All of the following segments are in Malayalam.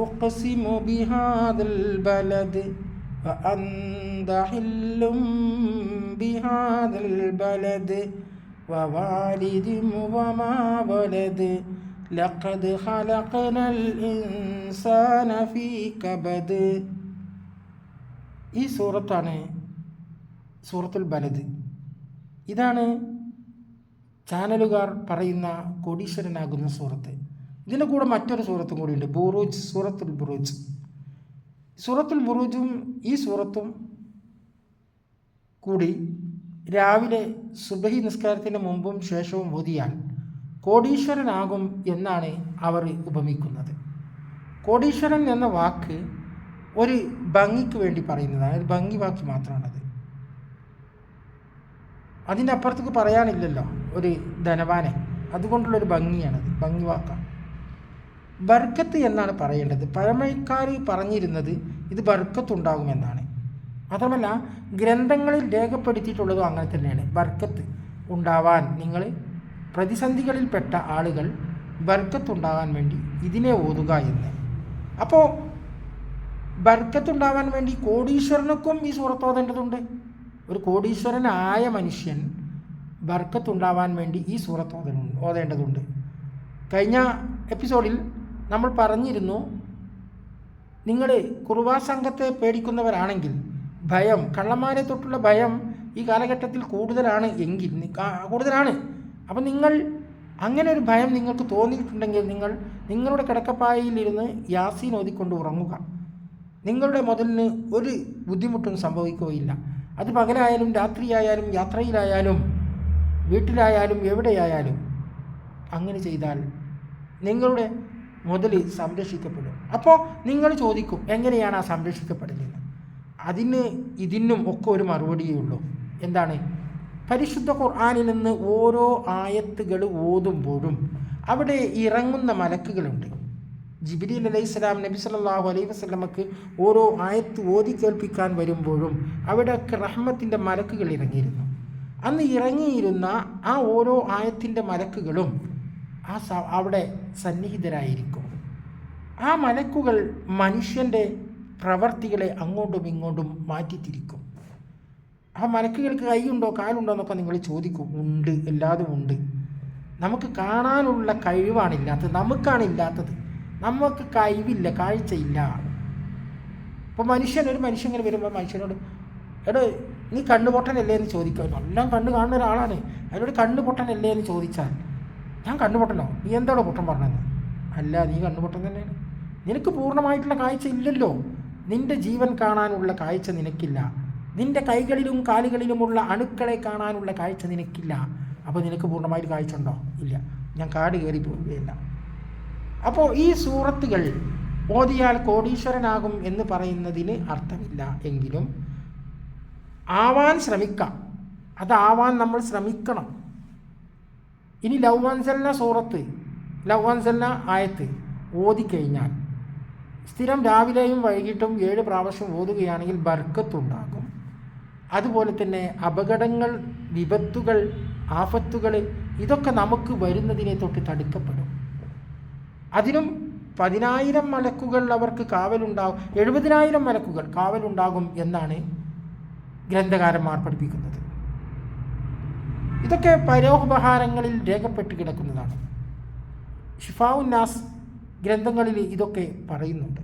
أقسم بهذا البلد وأنت حل بهذا البلد ووالد وما ولد لقد خلقنا الإنسان في كبد ഈ സൂറത്താണ് സൂറത്തുൽ ബലദ് ഇതാണ് ചാനലുകാർ പറയുന്ന കോടീശ്വരനാകുന്ന സൂറത്ത് ഇതിന്റെ കൂടെ മറ്റൊരു സൂറത്തും കൂടിയുണ്ട് ബുറൂജ് സൂറത്തുൽ ബുറൂജ്. സൂറത്തുൽ ബുറൂജും ഈ സൂറത്തും കൂടി രാവിലെ സുബഹി നിസ്കാരത്തിന് മുമ്പും ശേഷവും ഓതിയാൽ കോടീശ്വരനാകും എന്നാണ് അവർ ഉപമിക്കുന്നത്. കോടീശ്വരൻ എന്ന വാക്ക് ഒരു ഭംഗിക്ക് വേണ്ടി പറയുന്നതാണ്. ഒരു ഭംഗി വാക്ക് മാത്രമാണത്. അതിന്റെ അപ്പുറത്തേക്ക് പറയാനില്ലല്ലോ ഒരു ധനവാനെ. അതുകൊണ്ടുള്ളൊരു ഭംഗിയാണത്. ഭംഗി വാക്കാണ്. ബർക്കത്ത് എന്നാണ് പറയേണ്ടത്. പഴമക്കാർ പറഞ്ഞിരുന്നത് ഇത് ബർക്കത്തുണ്ടാകുമെന്നാണ് മാത്രമല്ല ഗ്രന്ഥങ്ങളിൽ രേഖപ്പെടുത്തിയിട്ടുള്ളതും അങ്ങനെ തന്നെയാണ്. ബർക്കത്ത് ഉണ്ടാവാൻ നിങ്ങൾ പ്രതിസന്ധികളിൽപ്പെട്ട ആളുകൾ ബർക്കത്തുണ്ടാകാൻ വേണ്ടി ഇതിനെ ഓതുക എന്ന്. അപ്പോൾ ബർക്കത്തുണ്ടാവാൻ വേണ്ടി കോടീശ്വരനൊക്കും ഈ സൂറത്ത് ഓതേണ്ടതുണ്ട്. ഒരു കോടീശ്വരനായ മനുഷ്യൻ ബർക്കത്തുണ്ടാവാൻ വേണ്ടി ഈ സൂറത്ത് ഓതേണ്ടതുണ്ട്. കഴിഞ്ഞ എപ്പിസോഡിൽ നമ്മൾ പറഞ്ഞിരുന്നു നിങ്ങൾ കുറുവാ സംഘത്തെ പേടിക്കുന്നവരാണെങ്കിൽ ഭയം കള്ളന്മാരെ തൊട്ടുള്ള ഭയം ഈ കാലഘട്ടത്തിൽ കൂടുതലാണ് എങ്കിൽ കൂടുതലാണ്. അപ്പം നിങ്ങൾ അങ്ങനെ ഒരു ഭയം നിങ്ങൾക്ക് തോന്നിയിട്ടുണ്ടെങ്കിൽ നിങ്ങൾ നിങ്ങളുടെ കിടക്കപ്പായയിലിരുന്ന് യാസീൻ ഓതിക്കൊണ്ട് ഉറങ്ങുക. നിങ്ങളുടെ മുതലിന് ഒരു ബുദ്ധിമുട്ടും സംഭവിക്കുകയില്ല. അത് പകലായാലും രാത്രിയായാലും യാത്രയിലായാലും വീട്ടിലായാലും എവിടെയായാലും അങ്ങനെ ചെയ്താൽ നിങ്ങളുടെ മുതൽ സംരക്ഷിക്കപ്പെടും. അപ്പോൾ നിങ്ങൾ ചോദിക്കും എങ്ങനെയാണ് ആ സംരക്ഷിക്കപ്പെടുന്നത്? അതിന് ഇതിനും ഒക്കെ ഒരു മറുപടിയേ ഉള്ളൂ. എന്താണ്? പരിശുദ്ധ ഖുർആാനിൽ നിന്ന് ഓരോ ആയത്തുകൾ ഓതുമ്പോഴും അവിടെ ഇറങ്ങുന്ന മലക്കുകളുണ്ട്. ജിബിരിൽ അലൈഹി സ്വലാം നബി സല്ലാഹു അലൈഹി വസ്ലമക്ക് ഓരോ ആയത്ത് ഓതി കേൾപ്പിക്കാൻ വരുമ്പോഴും അവിടെയൊക്കെ റഹ്മത്തിന്റെ മലക്കുകൾ ഇറങ്ങിയിരുന്നു. അന്ന് ഇറങ്ങിയിരുന്ന ആ ഓരോ ആയത്തിന്റെ മലക്കുകളും ആ അവിടെ സന്നിഹിതരായിരിക്കും. ആ മലക്കുകൾ മനുഷ്യന്റെ പ്രവർത്തികളെ അങ്ങോട്ടും ഇങ്ങോട്ടും മാറ്റിത്തിരിക്കും. ആ മലക്കുകൾക്ക് കൈയുണ്ടോ കാലുണ്ടോ എന്നൊക്കെ നിങ്ങൾ ചോദിക്കും. ഉണ്ട് എല്ലാതും ഉണ്ട്. നമുക്ക് കാണാനുള്ള കഴിവാണില്ലാത്തത് നമുക്കാണില്ലാത്തത് നമുക്ക് കഴിവില്ല കാഴ്ചയില്ല. ഇപ്പോൾ മനുഷ്യൻ ഒരു മനുഷ്യൻ ഇങ്ങനെ വരുമ്പോൾ മനുഷ്യനോട് എടോ നീ കണ്ണുപൊട്ടനല്ലേ? എന്ന് ചോദിക്കും. എല്ലാം കണ്ണ് കാണുന്ന ഒരാളാണ്. അതിനോട് കണ്ണുപൊട്ടനല്ലേ എന്ന് ചോദിച്ചാൽ ഞാൻ കണ്ണുപൊട്ടനോ നീ എന്താണോ പൊട്ടൻ പറഞ്ഞത്? അല്ല നീ കണ്ണു തന്നെ തന്നെയാണ്. നിനക്ക് പൂർണമായിട്ടുള്ള കാഴ്ച ഇല്ലല്ലോ. നിന്റെ ജീവൻ കാണാനുള്ള കാഴ്ച നിനക്കില്ല. നിന്റെ കൈകളിലും കാലുകളിലുമുള്ള അണുക്കളെ കാണാനുള്ള കാഴ്ച നിനക്കില്ല. അപ്പോൾ നിനക്ക് പൂർണമായിട്ട് കാഴ്ച ഉണ്ടോ? ഇല്ല. ഞാൻ കാട് കയറി പോവുകയില്ല. അപ്പോൾ ഈ സൂറത്തുകൾ ഓതിയാൽ കോടീശ്വരനാകും എന്ന് പറയുന്നതിന് അർത്ഥമില്ല. എങ്കിലും ആവാൻ ശ്രമിക്കാം. അതാവാൻ നമ്മൾ ശ്രമിക്കണം. ഇനി ലൗവൻസലിന സൂറത്ത് ലൗവൻസലിന ആയത്ത് ഓതിക്കഴിഞ്ഞാൽ സ്ഥിരം രാവിലെയും വൈകിട്ടും ഏഴ് പ്രാവശ്യം ഓതുകയാണെങ്കിൽ ബർക്കത്തുണ്ടാകും. അതുപോലെ തന്നെ അപകടങ്ങൾ വിപത്തുകൾ ആഫത്തുകൾ ഇതൊക്കെ നമുക്ക് വരുന്നതിനെ തൊട്ട് തടുക്കപ്പെടും. അതിനും പതിനായിരം മലക്കുകൾ അവർക്ക് കാവലുണ്ടാകും എഴുപതിനായിരം മലക്കുകൾ കാവലുണ്ടാകും എന്നാണ് ഗ്രന്ഥകാരന്മാർ പഠിപ്പിക്കുന്നത്. ഇതൊക്കെ പരോപഹാരങ്ങളിൽ രേഖപ്പെട്ട് കിടക്കുന്നതാണ്. ഷിഫാവുന്നാസ് ഗ്രന്ഥങ്ങളിൽ ഇതൊക്കെ പറയുന്നുണ്ട്.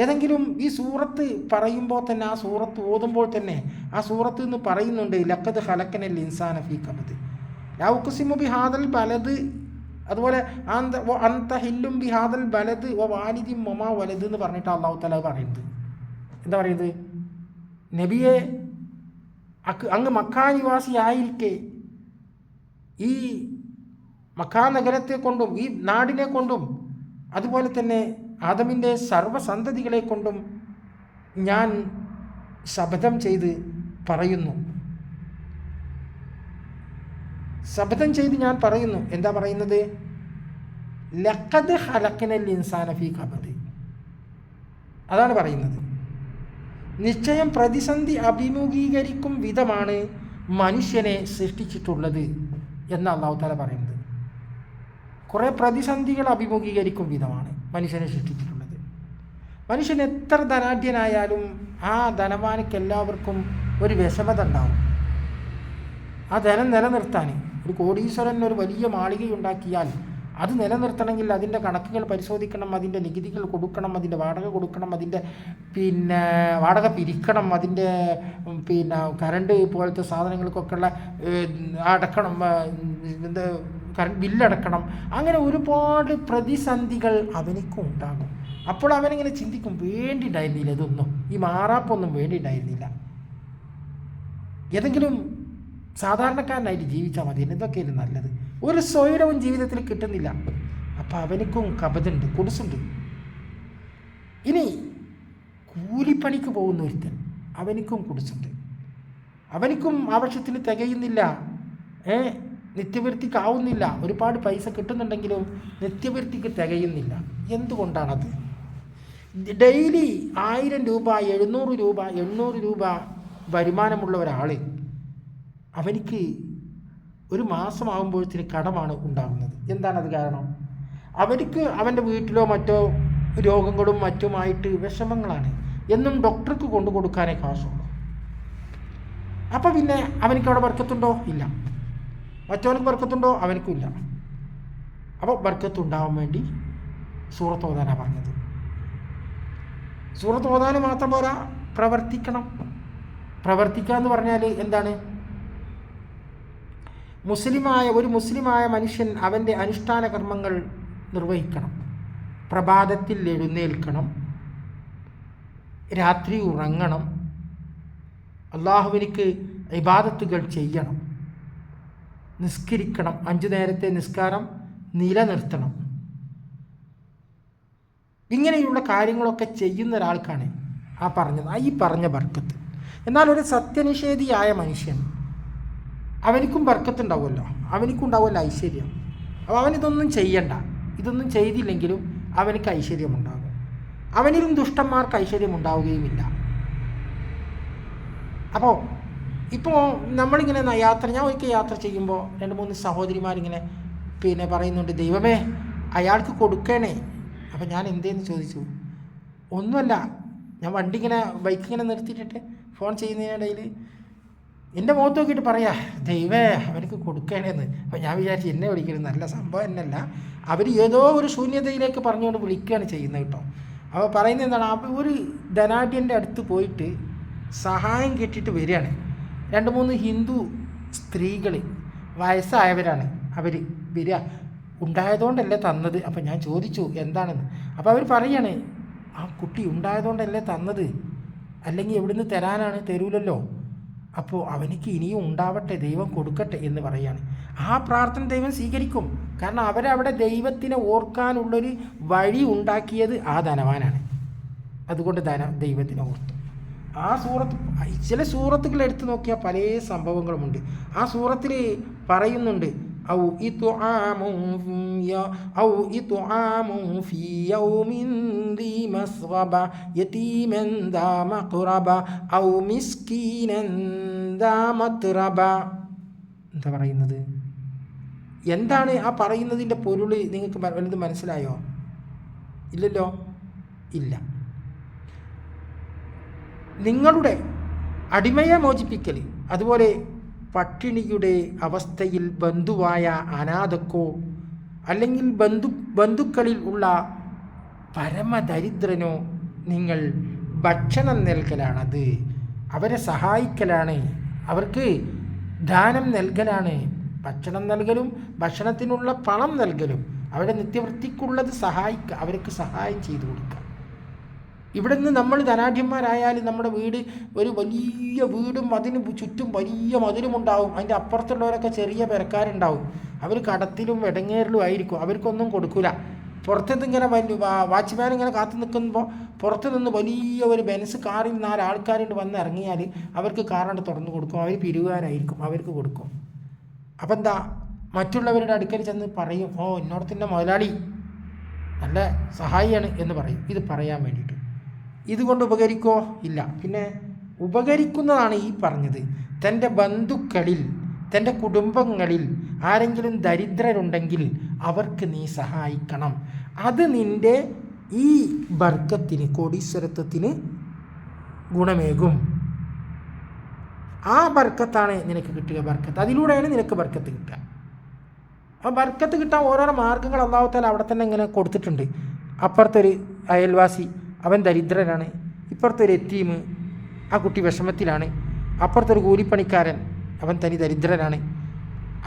ഏതെങ്കിലും ഈ സൂറത്ത് പറയുമ്പോൾ തന്നെ ആ സൂറത്ത് ഓതുമ്പോൾ തന്നെ ആ സൂറത്ത് എന്ന് പറയുന്നുണ്ട് ലക്കത് ഹലക്കനൽ ഇൻസാന ഫീ കബത് ലൗക്കുസിമു ബി ഹാദൽ ബലത് അതുപോലെ അന്ത ഹില്ലും ബി ഹാദൽ ബലത് വ വാലിദി മൊമാ വലത് എന്ന് പറഞ്ഞിട്ട് അള്ളാഹു തല പറയുന്നത്. എന്താ പറയുന്നത്? നബിയെ അങ്ങ് മക്കാ നിവാസിയായിരിക്കെ ഈ മക്കാ നഗരത്തെ കൊണ്ടും ഈ നാടിനെ കൊണ്ടും അതുപോലെ തന്നെ ആദമിന്റെ സർവസന്തതികളെ കൊണ്ടും ഞാൻ ശപഥം ചെയ്ത് പറയുന്നു. ശപഥം ചെയ്ത് ഞാൻ പറയുന്നു. എന്താ പറയുന്നത്? ലക്കത് ഹലക്കനൽ ഇൻസാനഫി കബദ് അതാണ് പറയുന്നത്. നിശ്ചയം പ്രതിസന്ധി അഭിമുഖീകരിക്കും വിധമാണ് മനുഷ്യനെ സൃഷ്ടിച്ചിട്ടുള്ളത് എന്ന് അള്ളാഹുത്താല പറയുന്നത്. കുറേ പ്രതിസന്ധികൾ അഭിമുഖീകരിക്കും വിധമാണ് മനുഷ്യനെ സൃഷ്ടിച്ചിട്ടുള്ളത്. മനുഷ്യൻ എത്ര ധനാഢ്യനായാലും ആ ധനവാനിക്ക് എല്ലാവർക്കും ഒരു വിഷമത ഉണ്ടാവും. ആ ധനം നിലനിർത്താൻ ഒരു കോടീശ്വരൻ ഒരു വലിയ മാളികയുണ്ടാക്കിയാൽ അത് നിലനിർത്തണമെങ്കിൽ അതിന്റെ കണക്കുകൾ പരിശോധിക്കണം അതിന്റെ നികുതികൾ കൊടുക്കണം അതിന്റെ വാടക കൊടുക്കണം അതിന്റെ പിന്നെ വാടക പിരിക്കണം അതിന്റെ പിന്നെ കറണ്ട് പോലത്തെ സാധനങ്ങൾക്കൊക്കെയുള്ള അടക്കണം എന്ത് കറണ്ട് ബില്ലടക്കണം. അങ്ങനെ ഒരുപാട് പ്രതിസന്ധികൾ അവനിക്കും ഉണ്ടാകും. അപ്പോൾ അവനിങ്ങനെ ചിന്തിക്കും വേണ്ടിണ്ടായിരുന്നില്ല ഇതൊന്നും. ഈ മാറാപ്പൊന്നും വേണ്ടിണ്ടായിരുന്നില്ല. ഏതെങ്കിലും സാധാരണക്കാരനായിട്ട് ജീവിച്ചാൽ മതി എന്തൊക്കെയായിരുന്നു നല്ലത്. ഒരു സ്വൈരവും ജീവിതത്തിൽ കിട്ടുന്നില്ല. അപ്പൊ അവനക്കും കപതുണ്ട് കുടുസുണ്ട്. ഇനി കൂലിപ്പണിക്ക് പോകുന്ന ഒരുത്തൻ അവനിക്കും കുടുസുണ്ട്. അവനിക്കും ആവശ്യത്തിന് തികയുന്നില്ല. ഏ നിത്യവൃത്തിക്കാവുന്നില്ല. ഒരുപാട് പൈസ കിട്ടുന്നുണ്ടെങ്കിലും നിത്യവൃത്തിക്ക് തികയുന്നില്ല. എന്തുകൊണ്ടാണത്? ഡെയിലി ആയിരം രൂപ എഴുന്നൂറ് രൂപ എണ്ണൂറ് രൂപ വരുമാനമുള്ള ഒരാൾ അവനിക്ക് ഒരു മാസമാകുമ്പോഴത്തിന് കടമാണ് ഉണ്ടാകുന്നത്. എന്താണത് കാരണം? അവർക്ക് അവന്റെ വീട്ടിലോ മറ്റോ രോഗങ്ങളും മറ്റുമായിട്ട് വിഷമങ്ങളാണ്. എന്നും ഡോക്ടർക്ക് കൊണ്ടു കൊടുക്കാനേ കാശുള്ളൂ. അപ്പോൾ പിന്നെ അവനിക്ക് അവിടെ വർക്കത്തുണ്ടോ ഇല്ല. മറ്റവനക്ക് വർക്കത്തുണ്ടോ അവനക്കും ഇല്ല. അപ്പോൾ വർക്കത്തുണ്ടാവാൻ വേണ്ടി സൂറത്ത് ഓതാനാണ് പറഞ്ഞത്. സൂറത്ത് ഓതാൻ മാത്രം പോരാ? പ്രവർത്തിക്കണം. പ്രവർത്തിക്കുക എന്ന് പറഞ്ഞാൽ എന്താണ്? മുസ്ലിമായ ഒരു മുസ്ലിമായ മനുഷ്യൻ അവന്റെ അനുഷ്ഠാന കർമ്മങ്ങൾ നിർവഹിക്കണം. പ്രഭാതത്തിൽ എഴുന്നേൽക്കണം. രാത്രി ഉറങ്ങണം. അള്ളാഹുവിനിക്ക് ഇബാദത്തുകൾ ചെയ്യണം. നിസ്കരിക്കണം. അഞ്ചു നേരത്തെ നിസ്കാരം നിലനിർത്തണം. ഇങ്ങനെയുള്ള കാര്യങ്ങളൊക്കെ ചെയ്യുന്ന ഒരാൾക്കാണ് ആ പറഞ്ഞത് ആ ഈ പറഞ്ഞ ബർക്കത്ത് എന്നാൽ ഒരു സത്യനിഷേധിയായ മനുഷ്യൻ അവനിക്കും ബർക്കത്തുണ്ടാവുമല്ലോ. അവനിക്കും ഉണ്ടാവുമല്ലോ ഐശ്വര്യം. അപ്പോൾ അവനിതൊന്നും ചെയ്യണ്ട. ഇതൊന്നും ചെയ്തില്ലെങ്കിലും അവനിക്ക് ഐശ്വര്യമുണ്ടാകും. അവനിലും ദുഷ്ടന്മാർക്ക് ഐശ്വര്യം ഉണ്ടാവുകയുമില്ല അപ്പോൾ ഇപ്പോൾ നമ്മളിങ്ങനെ യാത്ര ഞാൻ ഒരിക്കൽ യാത്ര ചെയ്യുമ്പോൾ രണ്ട് മൂന്ന് സഹോദരിമാരിങ്ങനെ പിന്നെ പറയുന്നുണ്ട് ദൈവമേ അയാൾക്ക് കൊടുക്കണേ. അപ്പോൾ ഞാൻ എന്തേന്ന് ചോദിച്ചു? ഒന്നുമല്ല. ഞാൻ വണ്ടി ഇങ്ങനെ ബൈക്ക് ഇങ്ങനെ നിർത്തിയിട്ടിട്ട് ഫോൺ ചെയ്യുന്നതിനിടയിൽ എന്റെ മുഖത്ത് നോക്കിയിട്ട് പറയാ ദൈവേ അവർക്ക് കൊടുക്കണേന്ന് അപ്പം ഞാൻ വിചാരിച്ചു എന്നെ വിളിക്കരുത് നല്ല സംഭവം എന്നല്ല. അവർ ഏതോ ഒരു ശൂന്യതയിലേക്ക് പറഞ്ഞുകൊണ്ട് വിളിക്കുകയാണ് ചെയ്യുന്നത് കേട്ടോ. അപ്പോൾ പറയുന്നത് എന്താണ് അപ്പോൾ ഒരു ധനാഢ്യന്റെ അടുത്ത് പോയിട്ട് സഹായം കിട്ടിയിട്ട് വരികയാണ്. രണ്ട് മൂന്ന് ഹിന്ദു സ്ത്രീകൾ വയസ്സായവരാണ് അവർ വരിക. ഉണ്ടായതുകൊണ്ടല്ലേ തന്നത്? അപ്പം ഞാൻ ചോദിച്ചു എന്താണെന്ന്? അപ്പോൾ അവർ പറയാണ് ആ കുട്ടി ഉണ്ടായതുകൊണ്ടല്ലേ തന്നത്? അല്ലെങ്കിൽ എവിടുന്ന് തരാനാണ്? തരൂലല്ലോ. അപ്പോൾ അവനിക്ക് ഇനിയും ഉണ്ടാവട്ടെ ദൈവം കൊടുക്കട്ടെ എന്ന് പറയാണ്. ആ പ്രാർത്ഥന ദൈവം സ്വീകരിക്കും. കാരണം അവരവിടെ ദൈവത്തിനെ ഓർക്കാനുള്ളൊരു വഴി ഉണ്ടാക്കിയത് ആ ധനവാനാണ്. അതുകൊണ്ട് ധന ദൈവത്തിനെ ഓർത്തു. ആ സൂറത്ത് ചില സൂറത്തുകൾ എടുത്തു നോക്കിയാൽ പല സംഭവങ്ങളുമുണ്ട്. ആ സൂറത്തിൽ പറയുന്നുണ്ട് ഔ إطعام في ഔ إطعام في يوم ദീ مسغبة യതീമൻ ذا مقربة ഔ മിസ്കീനൻ ذا متربة എന്താണ് ആ പറയുന്നതിന്റെ പൊരുൾ നിങ്ങൾക്ക് വലുത് മനസ്സിലായോ? ഇല്ലല്ലോ? ഇല്ല. നിങ്ങളുടെ അടിമയെ മോചിപ്പിക്കൽ അതുപോലെ പട്ടിണിയുടെ അവസ്ഥയിൽ ബന്ധുവായ അനാഥക്കോ അല്ലെങ്കിൽ ബന്ധു ബന്ധുക്കളിൽ ഉള്ള പരമദരിദ്രനോ നിങ്ങൾ ഭക്ഷണം നൽകലാണത്. അവരെ സഹായിക്കലാണ്. അവർക്ക് ദാനം നൽകലാണ്. ഭക്ഷണം നൽകലും ഭക്ഷണത്തിനുള്ള പണം നൽകലും. അവരുടെ നിത്യവൃത്തിക്കുള്ളത് സഹായിക്കുക അവർക്ക് സഹായം ചെയ്തു കൊടുക്കുക ഇവിടെ നിന്ന് നമ്മൾ ധനാഢ്യന്മാരായാലും നമ്മുടെ വീട് ഒരു വലിയ വീടും അതിന് ചുറ്റും വലിയ മതിലും ഉണ്ടാവും. അതിന്റെ അപ്പുറത്തുള്ളവരൊക്കെ ചെറിയ പെരക്കാരുണ്ടാവും. അവർ കടത്തിലും വെടങ്ങേറിലും ആയിരിക്കും. അവർക്കൊന്നും കൊടുക്കില്ല പുറത്തുനിന്ന് ഇങ്ങനെ വാച്ച്മാൻ ഇങ്ങനെ കാത്തു നിൽക്കുമ്പോൾ പുറത്തു നിന്ന് വലിയ ഒരു ബെൻസ് കാറിൽ നാല് ആൾക്കാരുണ്ട് വന്ന് ഇറങ്ങിയാൽ അവർക്ക് കാറണ്ട് തുറന്നു കൊടുക്കും. അവർ പിരിവുകാരായിരിക്കും അവർക്ക് കൊടുക്കും. അപ്പം എന്താ മറ്റുള്ളവരുടെ അടുക്കൽ ചെന്ന് പറയും ഓ ഇന്നോടത്തിന്റെ മുതലാളി നല്ല സഹായിയാണ് എന്ന് പറയും. ഇത് പറയാൻ വേണ്ടിയിട്ട്. ഇതുകൊണ്ട് ഉപകരിക്കോ? ഇല്ല. പിന്നെ ഉപകരിക്കുന്നതാണ് ഈ പറഞ്ഞത്. തന്റെ ബന്ധുക്കളിൽ തന്റെ കുടുംബങ്ങളിൽ ആരെങ്കിലും ദരിദ്രരുണ്ടെങ്കിൽ അവർക്ക് നീ സഹായിക്കണം. അത് നിന്റെ ഈ ബർക്കത്തിന് കോടീശ്വരത്വത്തിന് ഗുണമേകും. ആ ബർക്കത്താണ് നിനക്ക് കിട്ടുക ബർക്കത്ത് അതിലൂടെയാണ് നിനക്ക് ബർക്കത്ത് കിട്ടുക. ആ ബർക്കത്ത് കിട്ടാൻ ഓരോരോ മാർഗങ്ങൾ ഒന്നാമത്തേൽ അവിടെ തന്നെ ഇങ്ങനെ കൊടുത്തിട്ടുണ്ട്. അപ്പുറത്തൊരു അയൽവാസി അവൻ ദരിദ്രനാണ്. ഇപ്പുറത്തൊരു എത്തീമ് ആ കുട്ടി വിഷമത്തിലാണ്. അപ്പുറത്തൊരു കൂലിപ്പണിക്കാരൻ അവൻ തനി ദരിദ്രനാണ്.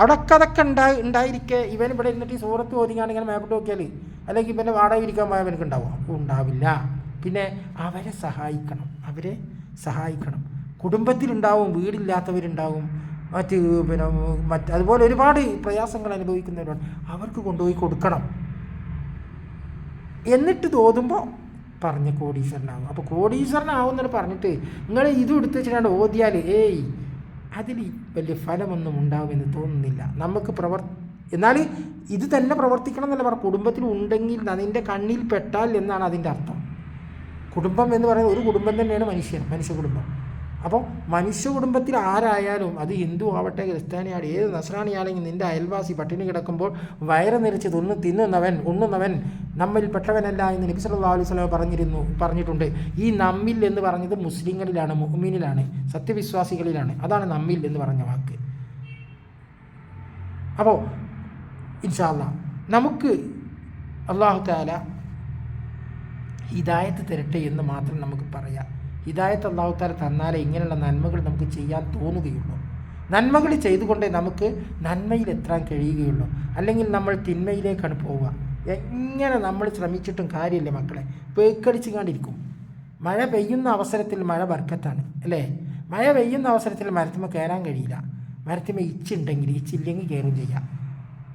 അവിടെ ഒക്കെ അതൊക്കെ ഉണ്ടായി ഉണ്ടായിരിക്കെ. ഇവൻ ഇവിടെ ഇരുന്നിട്ട് ഈ സൂറത്ത് ഓതിങ്ങാണ് ഇങ്ങനെ മേപ്പിട്ട് നോക്കിയാൽ അല്ലെങ്കിൽ ഇവന്റെ വാടക ഇരിക്കാൻ പോയാൽ അവനക്ക് ഉണ്ടാവും. അപ്പോൾ ഉണ്ടാവില്ല. പിന്നെ അവരെ സഹായിക്കണം. അവരെ സഹായിക്കണം. കുടുംബത്തിലുണ്ടാവും വീടില്ലാത്തവരുണ്ടാവും. മറ്റ് പിന്നെ മറ്റ് അതുപോലെ ഒരുപാട് പ്രയാസങ്ങൾ അനുഭവിക്കുന്നവരുണ്ട്. അവർക്ക് കൊണ്ടുപോയി കൊടുക്കണം. എന്നിട്ട് തോന്നുമ്പോൾ പറഞ്ഞ കോടീശ്വരനാകും അപ്പോൾ കോടീശ്വരനാവുമെന്ന് പറഞ്ഞിട്ട് നിങ്ങൾ ഇത് എടുത്ത് വെച്ചിട്ടാണ് ഓതിയാൽ ഏയ് അതിൽ വലിയ ഫലമൊന്നും ഉണ്ടാവുമെന്ന് തോന്നുന്നില്ല. നമുക്ക് പ്രവർ എന്നാൽ ഇത് തന്നെ പ്രവർത്തിക്കണം എന്നല്ല പറ കുടുംബത്തിൽ ഉണ്ടെങ്കിൽ അതിന്റെ കണ്ണിൽ പെട്ടാൽ എന്നാണ് അതിന്റെ അർത്ഥം. കുടുംബം എന്ന് പറയുന്നത് ഒരു കുടുംബം തന്നെയാണ് മനുഷ്യൻ മനുഷ്യ കുടുംബം. അപ്പോൾ മനുഷ്യ കുടുംബത്തിൽ ആരായാലും അത് ഹിന്ദു ആവട്ടെ ക്രിസ്ത്യാനിയാണ് ഏത് നസ്രാണിയാണെങ്കിൽ നിന്റെ അയൽവാസി പട്ടിണി കിടക്കുമ്പോൾ വയറ് നിറച്ച് തിന്ന് തിന്നുന്നവൻ ഉണ്ണുന്നവൻ നമ്മിൽ പെട്ടവനല്ല എന്ന് നബി സല്ലല്ലാഹു അലൈഹി സ്വലാമ പറഞ്ഞിരുന്നു പറഞ്ഞിട്ടുണ്ട്. ഈ നമ്മിൽ എന്ന് പറഞ്ഞത് മുസ്ലിങ്ങളിലാണ് മുഅ്മിനിലാണ് സത്യവിശ്വാസികളിലാണ്. അതാണ് നമ്മിൽ എന്ന് പറഞ്ഞ വാക്ക്. അപ്പോൾ ഇൻഷാല്ല നമുക്ക് അള്ളാഹു താല ഹിദായത്ത് തരട്ടെ എന്ന് മാത്രം നമുക്ക് പറയാം. ഹിദായത്ത് അള്ളാഹുത്താല തന്നാലേ ഇങ്ങനെയുള്ള നന്മകൾ നമുക്ക് ചെയ്യാൻ തോന്നുകയുള്ളൂ. നന്മകൾ ചെയ്തുകൊണ്ടേ നമുക്ക് നന്മയിൽ എത്താൻ കഴിയുകയുള്ളൂ. അല്ലെങ്കിൽ നമ്മൾ തിന്മയിലേക്കാണ് പോവുക. എങ്ങനെ നമ്മൾ ശ്രമിച്ചിട്ടും കാര്യമില്ല മക്കളെ. പേക്കടിച്ചു മഴ പെയ്യുന്ന അവസരത്തിൽ മഴ ബർക്കത്താണ് അല്ലേ? മഴ പെയ്യുന്ന അവസരത്തിൽ മരത്തിമ കയറാൻ കഴിയില്ല. മരത്തിമ ഇച്ചുണ്ടെങ്കിൽ ഇച്ചില്ലെങ്കിൽ കയറും ചെയ്യാം.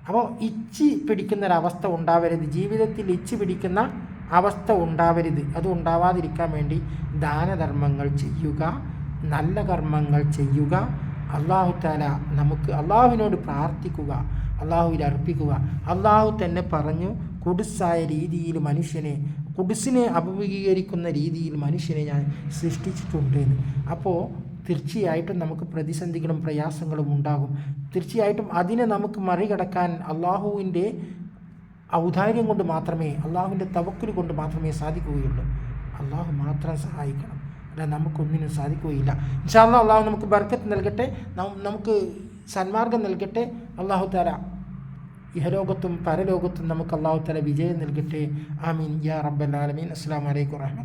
അപ്പോൾ ഇച്ചി പിടിക്കുന്നൊരവസ്ഥ ഉണ്ടാവരുത്. ജീവിതത്തിൽ ഇച്ചി പിടിക്കുന്ന അവസ്ഥ ഉണ്ടാവരുത്. അത് ഉണ്ടാവാതിരിക്കാൻ വേണ്ടി ദാനധർമ്മങ്ങൾ ചെയ്യുക നല്ല കർമ്മങ്ങൾ ചെയ്യുക. അള്ളാഹു താല നമുക്ക് അള്ളാഹുവിനോട് പ്രാർത്ഥിക്കുക അള്ളാഹുവിൽ അർപ്പിക്കുക. അള്ളാഹു തന്നെ പറഞ്ഞു കുടുസായ രീതിയിൽ മനുഷ്യനെ കുടുസിനെ അഭിമുഖീകരിക്കുന്ന രീതിയിൽ മനുഷ്യനെ ഞാൻ സൃഷ്ടിച്ചിട്ടുണ്ട് അപ്പോൾ തീർച്ചയായിട്ടും നമുക്ക് പ്രതിസന്ധികളും പ്രയാസങ്ങളും ഉണ്ടാകും. തീർച്ചയായിട്ടും അതിനെ നമുക്ക് മറികടക്കാൻ അള്ളാഹുവിന്റെ ഔദാര്യം കൊണ്ട് മാത്രമേ അള്ളാഹുവിന്റെ തവക്കുൽ കൊണ്ട് മാത്രമേ സാധിക്കുകയുള്ളൂ. അള്ളാഹു മാത്രം സഹായിക്കണം. അല്ലാതെ നമുക്കൊന്നിനും സാധിക്കുകയില്ല. ഇൻഷാല്ല അള്ളാഹു നമുക്ക് ബർക്കത്ത് നൽകട്ടെ. നമുക്ക് സന്മാർഗം നൽകട്ടെ. അള്ളാഹു താല ഇഹലോകത്തും പരലോകത്തും നമുക്ക് അള്ളാഹു താല വിജയം നൽകട്ടെ. ആമീൻ. യാ റബ്ബൽ ആലമീൻ. അസ്സാം വലൈക്കും വാഹമത്ത്